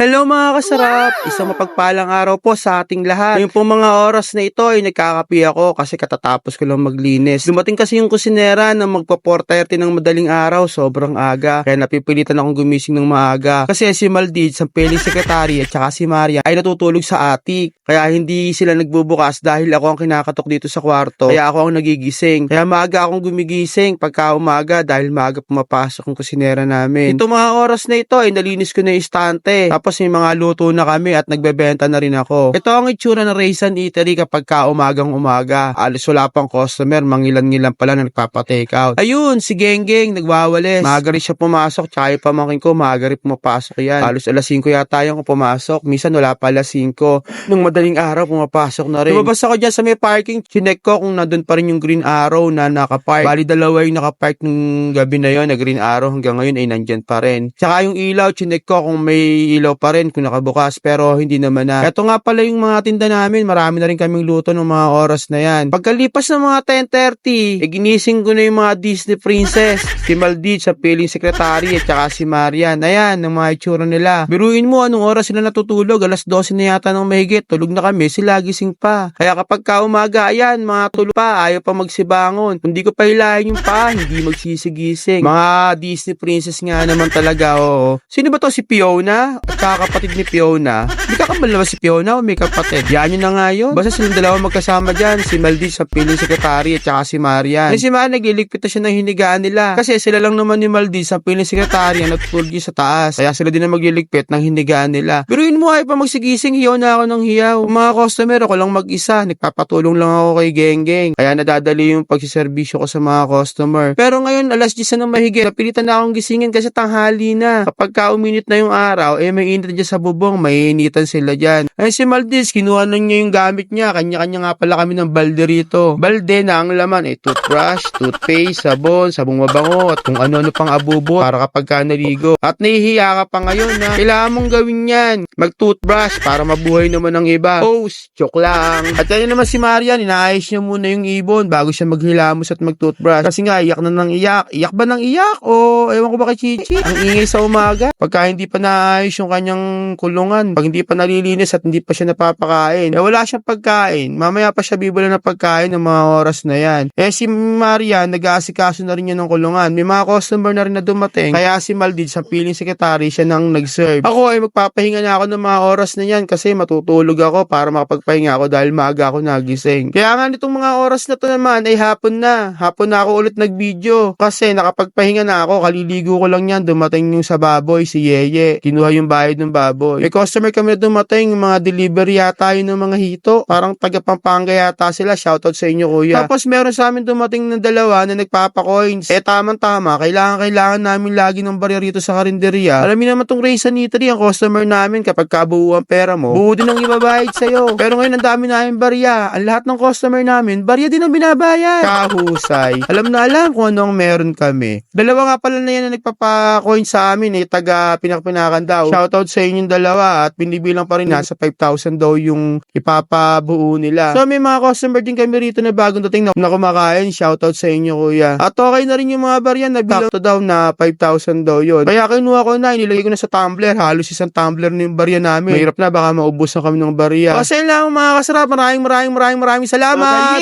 Hello mga kasarap! Isang mapagpalang araw po sa ating lahat. Ngayon po mga oras na ito ay nagkakapi ako kasi katatapos ko lang maglinis. Dumating kasi yung kusinera na magpa 4.30 ng madaling araw, sobrang aga. Kaya napipilitan akong gumising ng maaga. Kasi si Maldid, sa piling sekretary at saka si Maria ay natutulog sa atik. Kaya hindi sila nagbubukas dahil ako ang kinakatok dito sa kwarto. Kaya ako ang nagigising. Kaya maaga akong gumigising pagka umaga dahil maaga pumapasok ang kusinera namin. Ito mga oras na ito ay nalinis ko na yung istante. Tapos may mga luto na kami at nagbebenta na rin ako. Ito ang itsura ng Raisin Eatery kapag ka umagang umaga. Alis wala pang customer, mangilan-ngilan pala na nagpapa-take out. Ayun, si Genggeng nagwawalis. Maaga rin siya pumasok, tsaka yung pamangkin ko, maaga rin pumapasok yan. Alos alas 5 yata yung pumasok. Minsan wala pa alas 5. Nung madaling araw, pumapasok na rin. Lumabas ako dyan sa may parking, chinek ko kung nandun pa rin yung green arrow na nakapark. Bali dalawa yung nakapark nung gabi na yon na green arrow hanggang ngayon ay nandyan pa rin. Tsaka yung ilaw, chinek ko kung may ilaw pa rin kung nakabukas pero hindi naman na. Ito nga pala yung mga tinda namin, marami na rin kaming luto ng mga oras na yan. Pagkalipas ng mga 10.30, eh, ginising ko na yung mga Disney princess, si Maldit sa piling secretary at saka si Marian. Ayan, ang mga itsura nila. Biruin mo anong oras sila natutulog, alas 12 na yata ng mahigit, tulog na kami, sila gising pa. Kaya kapag ka umaga, ayan, mga tulog pa, ayaw pa magsibangon. Kung di ko pa hilahin yung pa, hindi magsisigising. Mga Disney princess nga naman talaga, oo. Sino ba to si Fiona? At saka kapatid ni Fiona? Hindi ka kamal naman si Fiona o may kapatid? Yan yun na nga yun. Basta silang dalawa magkasama dyan. Si Maldis sa piling secretary at saka si Marian. Eh si Marian nagliligpit na siya ng hinigaan nila. Kasi sila lang naman ni Maldis sa piling secretary ang natutulog yun sa taas. Kaya sila din ang magliligpit ng hinigaan nila. Biruin mo ay pa magsigising, hiyaw na ako ng hiyaw. Ang mga customer, ako lang mag-isa. Nagpapatulong lang ako kay Geng Geng. Kaya nadadali yung pagsiservisyo ko sa mga customer. Pero ngayon, alas 10 na mahigit. Napilitan na akong gisingin kasi tanghali na. Kapag ka uminit na yung araw, eh may init dyan sa bubong, may initan sila dyan. Ay si Maldis, kinuha na niya yung gamit niya. Kanya-kanya nga pala kami ng balde rito. Balde na ang laman, eh toothbrush, toothpaste, sabon, sabong mabango, at kung ano-ano pang abubo para kapag ka naligo. At nahihiya ka pa ngayon na kailangan mong gawin yan. Mag-toothbrush para mabuhay naman ng iba. Post, joke lang. At yan naman si Marian, inaayos niya muna yung ibon bago siya maghilamos at mag-toothbrush. Kasi nga, iyak na ng iyak. Iyak ba ng iyak? O ewan ko ba kay Chichi? Ang ingay sa umaga. Pagka hindi pa naayos yung kanyang kulungan, pag hindi pa nalilinis at hindi pa siya napapakain, eh wala siyang pagkain. Mamaya pa siya bibula ng pagkain ng mga oras na yan. Eh si Marian, nag-aasikaso na rin niya ng kulungan. May mga customer na rin na dumating. Kaya si Maldid, sa piling secretary, siya nang nag-serve. Ako ay magpapahinga na ako ng mga oras na yan kasi matutulog ako para makapagpahinga ako dahil maaga ako nagising. Kaya nga nitong mga oras na to naman ay hapon na. Hapon na ako ulit nag-video kasi nakapagpahinga na ako. Kaliligo ko lang yan. Dumating yung sa baboy, si Yeye. Kinuha yung bayad ng baboy. May customer kami na dumating, mga delivery yata yun ng mga hito. Parang taga Pampanga yata sila. Shoutout sa inyo kuya. Tapos meron sa amin dumating na dalawa na nagpapa-coins. Eh tamang-tama, kailangan-kailangan namin lagi ng barya rito sa karinderya. Alam niyo naman tong Raisin Eatery, ang customer namin kapag kabuo ang pera mo, buo din ang ibabayad sa'yo. Pero ngayon ang dami namin barya. Ang lahat ng customer namin, barya din ang binabayad. Kahusay. Alam na alam kung ano ang meron kami. Dalawa nga pala na yan na nagpapa-coin sa amin eh, taga pinakpinakan daw. Shoutout sa inyong dalawa at binibilang pa rin nasa 5,000 daw yung ipapabuo nila. So may mga customer din kami rito na bagong dating na, na kumakain. Shoutout sa inyo kuya. At okay na rin yung mga barya na bilang daw na 5,000 daw yun. Kaya kinuha ko na, inilagay ko na sa tumbler. Halos isang tumbler na yung barya namin. Mahirap na, baka maubos na kami ng barya. Kasi lang mga kasarap, maraming maraming maraming maraming salamat!